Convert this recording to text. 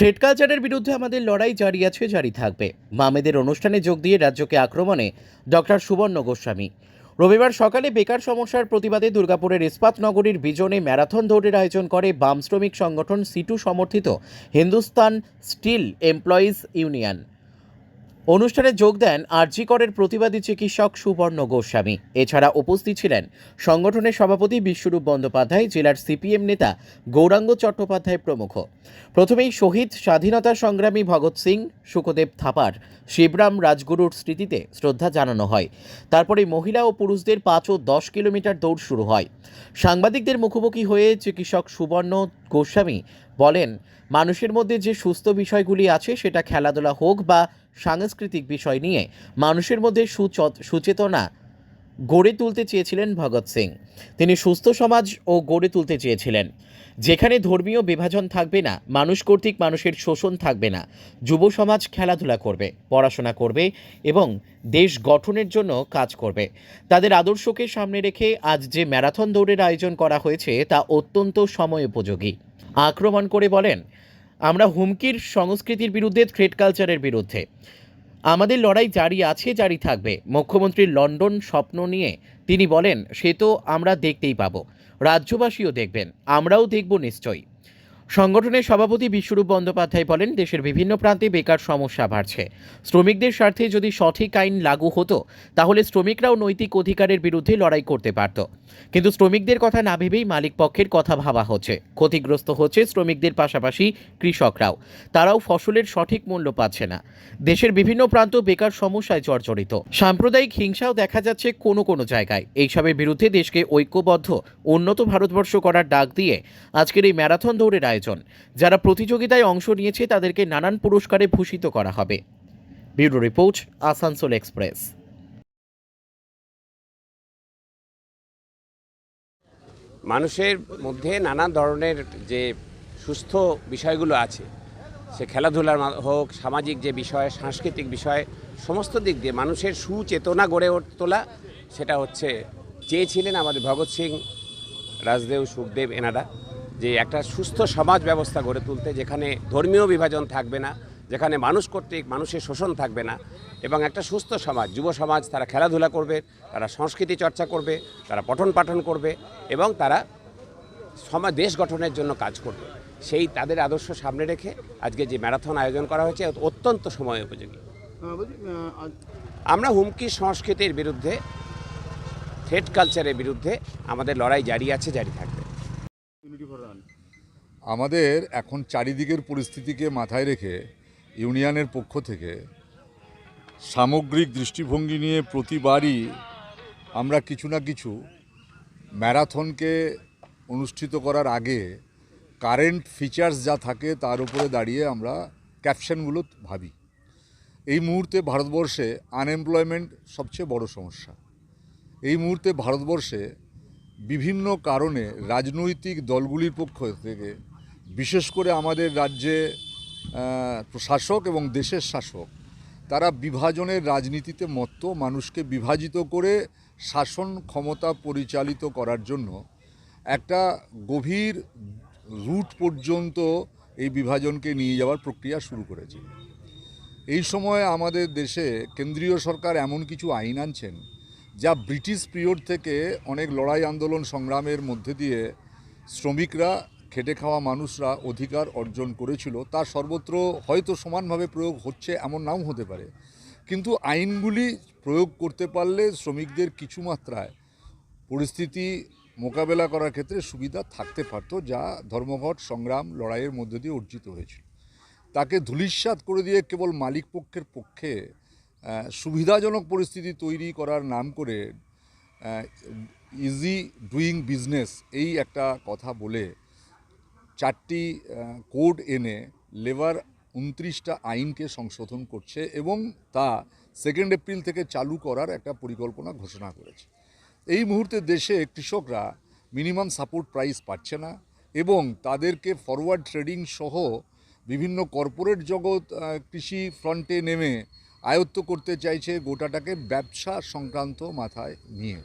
Thread কালচারের বিরুদ্ধে আমাদের লড়াই জারি আছে, জারি থাকবে। মামেদের অনুষ্ঠানে যোগ দিয়ে রাজ্যকে আক্রমণে ডক্টর সুবর্ণ গোস্বামী। রবিবার সকালে বেকার সমস্যার প্রতিবাদে দুর্গাপুরের ইস্পাত নগরীর বিজনে ম্যারাথন দৌড়ের আয়োজন করে বাম শ্রমিক সংগঠন সিটু সমর্থিত হিন্দুস্তান স্টিল এমপ্লয়িজ ইউনিয়ন। অনুষ্ঠানে যোগ দেন আরজি করের প্রতিবাদী চিকিৎসক সুবর্ণ গোস্বামী। এছাড়া উপস্থিত ছিলেন সংগঠনের সভাপতি বিশ্বরূপ বন্দ্যোপাধ্যায়, জেলার সিপিএম নেতা গৌরাঙ্গ চট্টোপাধ্যায় প্রমুখ। প্রথমেই শহীদ স্বাধীনতা সংগ্রামী ভগৎ সিং, সুখদেব থাপার, শিবরাম রাজগুরুর স্মৃতিতে শ্রদ্ধা জানানো হয়। তারপরে মহিলা ও পুরুষদের পাঁচ ও দশ কিলোমিটার দৌড় শুরু হয়। সাংবাদিকদের মুখোমুখি হয়ে চিকিৎসক সুবর্ণ গোস্বামী বলেন, মানুষের মধ্যে যে সুস্থ বিষয়গুলি আছে সেটা খেলাধুলা হোক বা সাংস্কৃতিক বিষয় নিয়ে। মানুষের মধ্যে সুচ- সুচেতনা গড়ে তুলতে চেয়েছিলেন ভগৎ সিং। তিনি সুস্থ সমাজ ও গড়ে তুলতে চেয়েছিলেন। যেখানে ধর্মীয় বিভাজন থাকবে না, মানুষ কর্তৃক মানুষের শোষণ থাকবে না, যুব সমাজ খেলাধুলা করবে, পড়াশোনা করবে এবং দেশ গঠনের জন্য কাজ করবে। তাদের আদর্শকে সামনে রেখে আজ যে ম্যারাথন দৌড়ের আয়োজন করা হয়েছে তা অত্যন্ত সময় উপযোগী আক্রমণ করে বলেন আমরা হুমকির সংস্কৃতির বিরুদ্ধে থ্রেড কালচারের বিরুদ্ধে। আমাদের লড়াই জারি আছে, জারি থাকবে। মুখ্যমন্ত্রীর লন্ডন স্বপ্ন নিয়ে তিনি বলেন, সে তো আমরা দেখতেই পাবো। রাজ্যবাসীও দেখবেন। আমরাও দেখব নিশ্চয়ই। সংগঠনের সভাপতি বিশ্বরূপ বন্দ্যোপাধ্যায় বলেন, দেশের বিভিন্ন প্রান্তে বেকার সমস্যা বাড়ছে। শ্রমিকদের স্বার্থে যদি সঠিক আইন লাগু হতো, তাহলে শ্রমিকরাও নৈতিক অধিকারের বিরুদ্ধে লড়াই করতে পারত। কিন্তু শ্রমিকদের কথা না ভেবেই মালিক পক্ষের কথা ভাবা হচ্ছে। ক্ষতিগ্রস্ত হচ্ছে শ্রমিকদের পাশাপাশি কৃষকরাও। তারাও ফসলের সঠিক মূল্য পাচ্ছে না। দেশের বিভিন্ন প্রান্ত বেকার সমস্যায় জর্জরিত। সাম্প্রদায়িক হিংসাও দেখা যাচ্ছে কোনো কোনো জায়গায়। এইসবের বিরুদ্ধে দেশকে ঐক্যবদ্ধ, উন্নত ভারতবর্ষ করার ডাক দিয়ে আজকের এই ম্যারাথন দৌড়ের আয়োজন। যারা প্রতিযোগিতায় অংশ নিয়েছে তাদেরকে নানান পুরস্কারে ভূষিত করা হবে। Bureau report, Asansol express. মানুষের মধ্যে নানা ধরনের যে সুস্থ বিষয়গুলো আছে, সে খেলাধুলার হোক, সামাজিক যে বিষয়, সাংস্কৃতিক বিষয়, সমস্ত দিক দিয়ে মানুষের সুচেতনা গড়ে তোলা, সেটা হচ্ছে চেয়েছিলেন আমাদের ভগৎ সিং, রাজদেব, সুখদেব এনারা, যে একটা সুস্থ সমাজ ব্যবস্থা গড়ে তুলতে, যেখানে ধর্মীয় বিভাজন থাকবে না যেখানে মানুষ কর্তৃক মানুষের শোষণ থাকবে না এবং একটা সুস্থ সমাজ যুব সমাজ তারা খেলাধুলা করবে তারা সংস্কৃতি চর্চা করবে তারা পঠন পাঠন করবে এবং তারা সমাজ দেশ গঠনের জন্য কাজ করবে। সেই তাদের আদর্শ সামনে রেখে আজকে যে ম্যারাথন আয়োজন করা হয়েছে অত্যন্ত সময় উপযোগী। আজ আমরা হুমকি সংস্কৃতির বিরুদ্ধে থ্রেড কালচারের বিরুদ্ধে আমাদের লড়াই জারি আছে জারি থাকবে। আমাদের এখন চারিদিকের পরিস্থিতিকে মাথায় রেখে ইউনিয়নের পক্ষ থেকে সামগ্রিক দৃষ্টিভঙ্গি নিয়ে প্রতিবারই আমরা কিছু না কিছু ম্যারাথনকে অনুষ্ঠিত করার আগে কারেন্ট ফিচার্স যা থাকে তার উপরে দাঁড়িয়ে আমরা ক্যাপশনগুলো ভাবি। এই মুহূর্তে ভারতবর্ষে আনএমপ্লয়মেন্ট সবচেয়ে বড় সমস্যা। এই মুহূর্তে ভারতবর্ষে বিভিন্ন কারণে রাজনৈতিক দলগুলির পক্ষ থেকে, বিশেষ করে আমাদের রাজ্যে শাসক এবং দেশের শাসক, তারা বিভাজনের রাজনীতিতে মত্ত, মানুষকে বিভাজিত করে শাসন ক্ষমতা পরিচালিত করার জন্য একটা গভীর রুট পর্যন্ত এই বিভাজনকে নিয়ে যাওয়ার প্রক্রিয়া শুরু করেছে। এই সময় আমাদের দেশে কেন্দ্রীয় সরকার এমন কিছু আইন আনছেন যা ব্রিটিশ পিরিয়ড থেকে অনেক লড়াই আন্দোলন সংগ্রামের মধ্যে দিয়ে শ্রমিকরা খেটে খাওয়া মানুষরা অধিকার অর্জন করেছিল, তা সর্বত্র হয়তো সমানভাবে প্রয়োগ হচ্ছে এমন নাও হতে পারে। কিন্তু আইনগুলি প্রয়োগ করতে পারলে শ্রমিকদের কিছু মাত্রায় পরিস্থিতি মোকাবেলা করার ক্ষেত্রে সুবিধা থাকতে পারত, যা ধর্মঘট, সংগ্রাম, লড়াইয়ের মধ্য দিয়ে অর্জিত হয়েছিল। তাকে ধূলিস্যাৎ করে দিয়ে কেবল মালিক পক্ষের পক্ষে সুবিধাজনক পরিস্থিতি তৈরি করার নাম করে ইজি ডুইং বিজনেস এই একটা কথা বলে চারটি কোড এনে লেবার উনত্রিশটা আইনকে সংশোধন করছে এবং তা সেকেন্ড এপ্রিল থেকে চালু করার একটা পরিকল্পনা ঘোষণা করেছে। এই মুহূর্তে দেশে কৃষকরা মিনিমাম সাপোর্ট প্রাইস পাচ্ছে না এবং তাদেরকে ফরওয়ার্ড ট্রেডিং সহ বিভিন্ন কর্পোরেট জগৎ কৃষি ফ্রন্টে নেমে আয়ত্ত করতে চাইছে গোটাটাকে ব্যবসা সংক্রান্ত মাথায় নিয়ে।